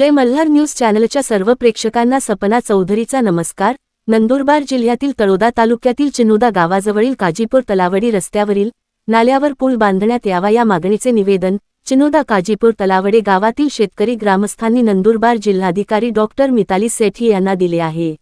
विजय Malhar news चॅनलच्या सर्व प्रेक्षकांना सपना चौधरीचा नमस्कार. नंदुरबार जिल्ह्यातील तळोदा तालुक्यातील चिनुदा गावाजवळील काजीपूर तलावडी रस्त्यावरील नाल्यावर पूल बांधण्यात यावा या मागणीचे निवेदन चिनुदा काजीपूर तलावडे गावातील शेतकरी ग्रामस्थांनी नंदुरबार जिल्हाधिकारी डॉक्टर मिताली सेठी यांना दिले आहे.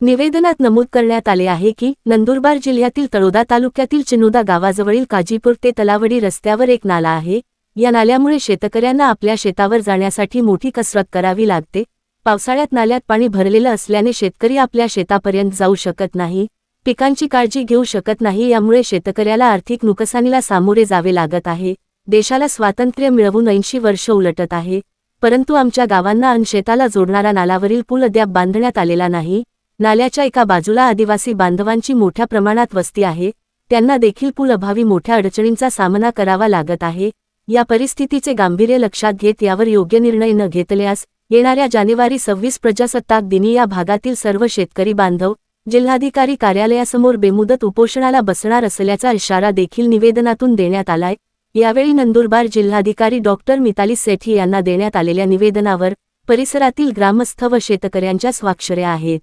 निवेदनात नमूद करण्यात आले आहे की नंदुरबार जिल्ह्यातील तळोदा तालुक्यातील चिनुदा गावाजवळील काजीपूर ते तलावडी रस्त्यावर एक नाला आहे. या नाल्यामुळे शेतकऱ्यांना आपल्या शेतावर जाण्यासाठी मोठी कसरत करावी लागते. पावसाळ्यात नाल्यात पाणी भरलेलं असल्याने शेतकरी आपल्या शेतापर्यंत जाऊ शकत नाही. पिकांची काळजी घेऊ शकत नाही यामुळे शेतकऱ्याला आर्थिक नुकसानीला सामोरे जावे लागत आहे. देशाला स्वातंत्र्य मिळवून ऐंशी वर्ष उलटत आहे. परंतु आमच्या गावांना अन शेताला जोडणारा नालावरील पूल अद्याप बांधण्यात आलेला नाही. नाल्याच्या एका बाजूला आदिवासी बांधवांची मोठ्या प्रमाणात वस्ती आहे. त्यांना देखील पूल अभावी मोठ्या अडचणींचा सामना करावा लागत आहे. या परिस्थितीचे गांभीर्य लक्षात घेत यावर योग्य निर्णय न घेतल्यास येणाऱ्या जानेवारी सव्वीस प्रजासत्ताक दिनी या भागातील सर्व शेतकरी बांधव जिल्हाधिकारी कार्यालयासमोर बेमुदत उपोषणाला बसणार असल्याचा इशारा देखील निवेदनातून देण्यात आलाय. यावेळी नंदुरबार जिल्हाधिकारी डॉक्टर मिताली सेठी यांना देण्यात आलेल्या निवेदनावर परिसरातील ग्रामस्थ व शेतकऱ्यांच्या स्वाक्षऱ्या आहेत.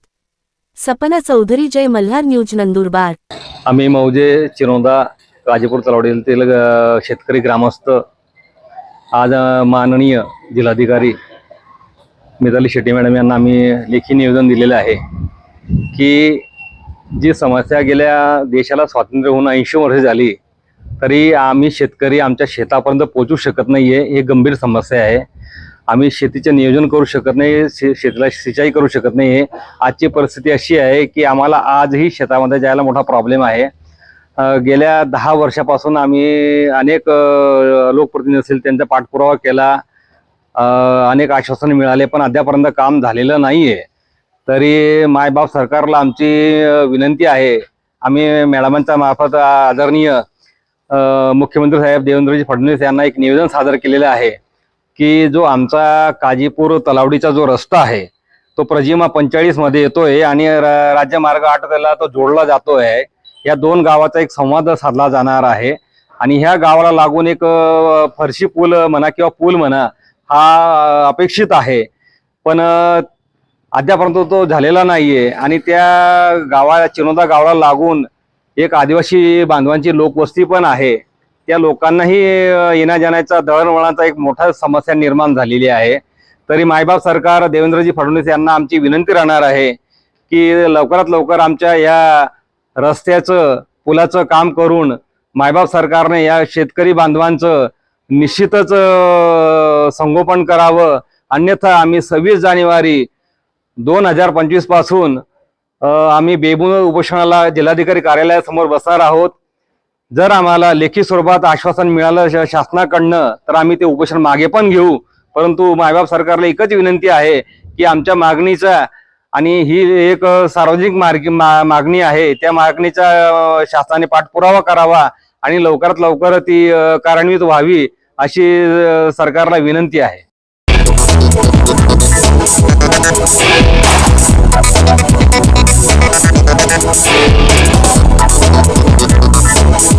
सपना चौधरी जय मल्हार न्यूज नंदुरबार. आम्ही मौजे चिरोंदा गाजीपूर तलावडीतील शेतकरी ग्रामस्थ आज माननीय जिल्हाधिकारी मिताली शेट्टी मॅडम यांना आम्ही लेखी निवेदन दिलेलं आहे की जी समस्या गेल्या देशाला स्वातंत्र्य होऊन ऐंशी वर्ष झाली तरी आम्ही शेतकरी आमच्या शेतापर्यंत पोहोचू शकत नाही आहे ही गंभीर समस्या आहे. आम्ही शेतीचे नियोजन करू शकत नाही शे शेतीला सिंचाई करू शकत नाही आहे आजची परिस्थिती अशी आहे की आम्हाला आजही शेतामध्ये जायला मोठा प्रॉब्लेम आहे. गेल्या दहा वर्षापासून आम्ही अनेक लोकप्रतिनिधी असतील त्यांचा पाठपुरावा केला. अनेक आश्वासन मिळाले पण अद्यापर्यंत काम झालेलं नाही आहे तरी मायबाप सरकारला आमची विनंती आहे. आम्ही मॅडमांच्या मार्फत आदरणीय मुख्यमंत्री साहेब देवेंद्रजी फडणवीस यांना एक निवेदन सादर केलेलं आहे की जो आमचा काजीपूर तलावडीचा जो रस्ता आहे तो प्रजिमा पंचेचाळीसमध्ये येतोय आणि राज्यमार्ग आठ त्याला तो जोडला जातोय. या दोन गावाचा एक संवाद साधला जाणार आहे. आणि ह्या गावाला लागून एक फरशी पूल म्हणा किंवा पूल म्हणा हा अपेक्षित आहे. पण अद्यापर्यंत तो झालेला नाहीये. आणि त्या गावा चिनोदा गावाला लागून एक आदिवासी बांधवांची लोकवस्ती पण आहे. त्या लोकांनाही येण्या जाण्याचा दळणवळणाचा एक मोठा समस्या निर्माण झालेली आहे. तरी मायबाप सरकार देवेंद्रजी फडणवीस यांना आमची विनंती राहणार आहे की लवकरात लवकर आमच्या या रस्त्याचं पुलाचं काम करून मायबाप सरकारने या शेतकरी बांधवांचं निश्चितच संगोपन करावं. अन्यथा आम्ही सव्वीस जानेवारी दोन हजार पंचवीसपासून आम्ही बेबुन उपोषणाला जिल्हाधिकारी कार्यालयासमोर बसणार आहोत. जर आम्हाला लेखी स्वरूपात आश्वासन मिळालं श- शासनाकडनं तर आम्ही ते उपोषण मागे पण घेऊ. परंतु मायबाप सरकारला एकच विनंती आहे की आमच्या मागणीचा आणि ही एक सार्वजनिक मार्ग मा- मागणी आहे. त्या मागणीचा शासनाने पाठपुरावा करावा आणि लवकरात लवकर ती कार्यान्वित व्हावी अशी सरकारला विनंती आहे.